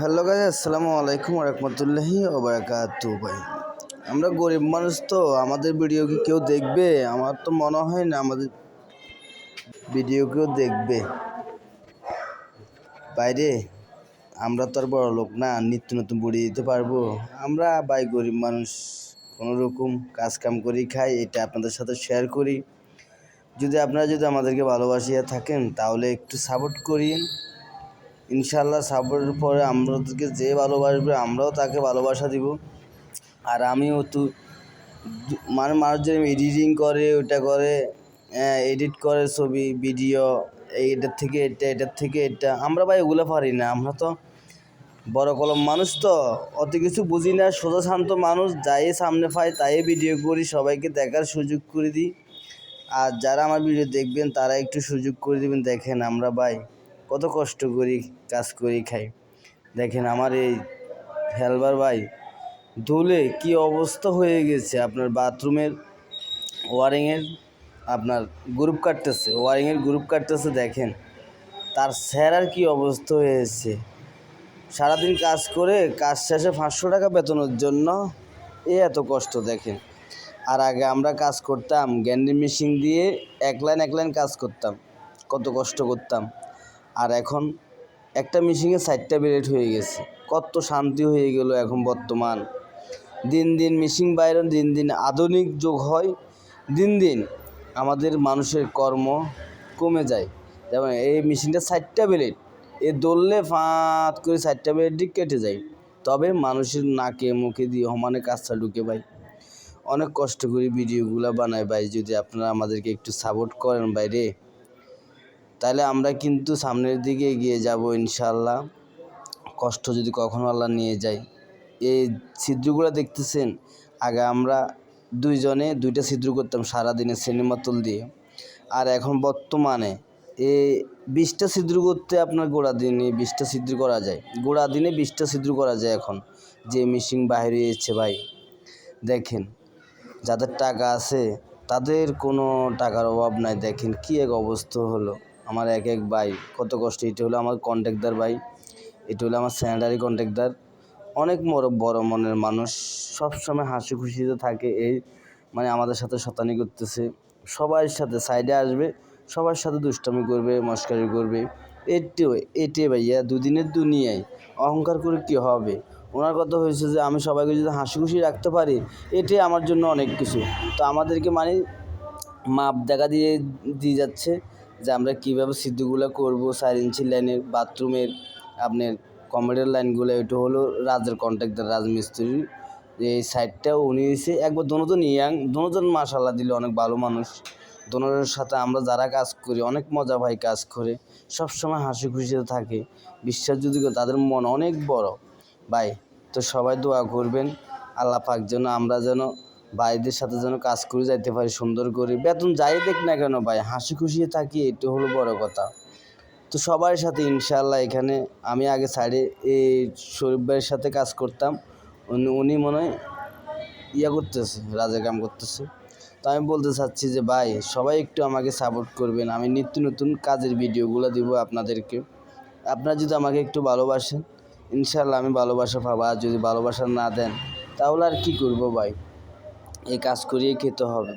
Hello guys আসসালামু আলাইকুম রহমতুল্লাহি ওবরাকাতু ভাই। আমরা গরিব মানুষ তো, আমাদের ভিডিও কি কেউ দেখবে? আমার তো মনে হয় না আমাদের ভিডিও কেউ দেখবে। বাইরে, আমরা তো আর বড় লোক না, নিত্য নতুন বুড়ি দিতে পারব। আমরা ভাই গরিব মানুষ, কোনো রকম কাজ কাম করি, খাই, এটা আপনাদের সাথে শেয়ার করি। যদি আপনারা যদি আমাদেরকে ভালোবাসিয়া থাকেন, তাহলে একটু সাপোর্ট করিন ইনশাল্লাহ সাপোর্টের পরে আমাদেরকে যে ভালোবাসবে আমরাও তাকে ভালোবাসা দিব। আর আমিও তো মানে মানুষ যে এডিটিং করে ওটা করে এডিট করে ছবি ভিডিও এটার থেকে এটা, এটার থেকে এটা। আমরা ভাই ওগুলো পারি না, আমরা তো বড় কলম মানুষ তো, অত কিছু বুঝি না। সোজা শান্ত মানুষ, যাই সামনে পাই তাই ভিডিও করি, সবাইকে দেখার সুযোগ করে দিই। আর যারা আমার ভিডিও দেখবেন, তারা একটু সুযোগ করে দিবেন, দেখেন আমরা ভাই। কত কষ্ট করি, কাজ করি, খাই। দেখেন আমার এই হেলবার ভাই ধুলে কি অবস্থা হয়ে গেছে। আপনার বাথরুমের ওয়ারিংয়ের আপনার গ্রুপ কাটতেছে, ওয়ারিংয়ের গ্রুপ কাটতেছে, দেখেন। তার স্যারার কি অবস্থা হয়েছে। সারাদিন কাজ করে, কাজ শেষে পাঁচশো টাকা বেতনের জন্য এ এত কষ্ট, দেখেন। আর আগে আমরা কাজ করতাম, গ্যান্ডি মেশিন দিয়ে এক লাইন এক লাইন কাজ করতাম, কত কষ্ট করতাম। আর এখন একটা মেশিনে ষাটটা ব্লেড হয়ে গেছে। কত শান্তি হয়ে গেল এখন বর্তমান। দিন দিন মেশিন বাইরে দিন দিন আধুনিক যুগ হয়, দিন দিন আমাদের মানুষের কর্ম কমে যায়। যেমন এই মেশিনটা ষাটটা ব্লেড এ দললে ফাঁত করে ষাটটা ব্লেড কেটে যায়। তবে মানুষের নাকে মুখে দিয়ে সমানে কাজটা ঢুকে ভাই। অনেক কষ্ট করে ভিডিওগুলো বানাই ভাই, যদি আপনারা আমাদেরকে একটু সাপোর্ট করেন বাইরে তাহলে আমরা কিন্তু সামনের দিকে এগিয়ে যাব ইনশাল্লাহ কষ্ট যদি কখনো আল্লাহ নিয়ে যায়। এই ছিদ্রগুলো দেখতেছেন? আগে আমরা দুইজনে দুইটা ছিদ্র করতাম সারাদিনে সিনেমা তুল দিয়ে। আর এখন বর্তমানে এ বিশটা ছিদ্র করতে আপনার গোড়া দিনে বিশটা ছিদ্র করা যায়। গোড়া দিনে বিশটা ছিদ্র করা যায় এখন। যে মেশিন বাইরে এসেছে ভাই, দেখেন, যাদের টাকা আছে, তাদের কোনো টাকার অভাব নাই। দেখেন কি এক অবস্থা হলো। আমার এক এক ভাই, কত কষ্ট, এটা হলো আমার কন্ট্রাক্টর ভাই, এটা হলো আমার স্যানিটারি কন্ট্রাক্টর অনেক বড় বড় মনের মানুষ, সবসময় হাসি খুশিতে থাকে এই মানে আমাদের সাথে শতানি করতেছে। সবার সাথে সাইডে আসবে, সবার সাথে দুষ্টামি করবে, মস্কারি করবে। এটিও এটি ভাইয়া, দুদিনের দুনিয়ায়, অহংকার করে কী হবে? ওনার কথা হয়েছে যে, আমি সবাইকে যদি হাসি খুশি রাখতে পারি এটি আমার জন্য অনেক কিছু। তো আমাদেরকে মানে মাপ দেখা দিয়ে দিয়ে যাচ্ছে। যে আমরা কীভাবে সিদ্ধগুলো করব, চার ইঞ্চি লাইনের বাথরুমের আপনার কমেডের লাইনগুলো এটা হলো রাজের কন্ট্রাক্টর রাজমিস্ত্রি। এই সাইডটা উনি এসে একবার দোনোজন ইয়াং, দোনোজন মাশাল্লাহ দিলে অনেক ভালো মানুষ। দোনোজনের সাথে আমরা যারা কাজ করি, অনেক মজা ভাই কাজ করে, সবসময় হাসি খুশিতে থাকে। বিশ্বাস যদি তাদের মন অনেক বড়। ভাই, তো সবাই দোয়া করবেন, আল্লাহ পাক যেন আমরা যেন ভাইদের সাথে যেন কাজ করে যাইতে পারি, সুন্দর করে। বেতন যাই দেখ না কেন ভাই হাসি খুশি থাকি, এটা হলো বড় কথা। তো সবার সাথে ইনশাল্লাহ এখানে, আমি আগে সাইডে এই শরীফ ভাইয়ের সাথে কাজ করতাম। উনি মনে হয় ইয়া করতেছে, রাজা কাম করতেছে। তো আমি বলতে চাচ্ছি যে, ভাই, সবাই একটু আমাকে সাপোর্ট করবেন। আমি নিত্য নতুন কাজের ভিডিওগুলো দিব আপনাদেরকে। আপনারা যদি আমাকে একটু ভালোবাসেন ইনশাল্লাহ আমি ভালোবাসা পাবো। আর যদি ভালোবাসা না দেন, তাহলে আর কি করব ভাই? এই কাজ করিয়ে খেতে হবে।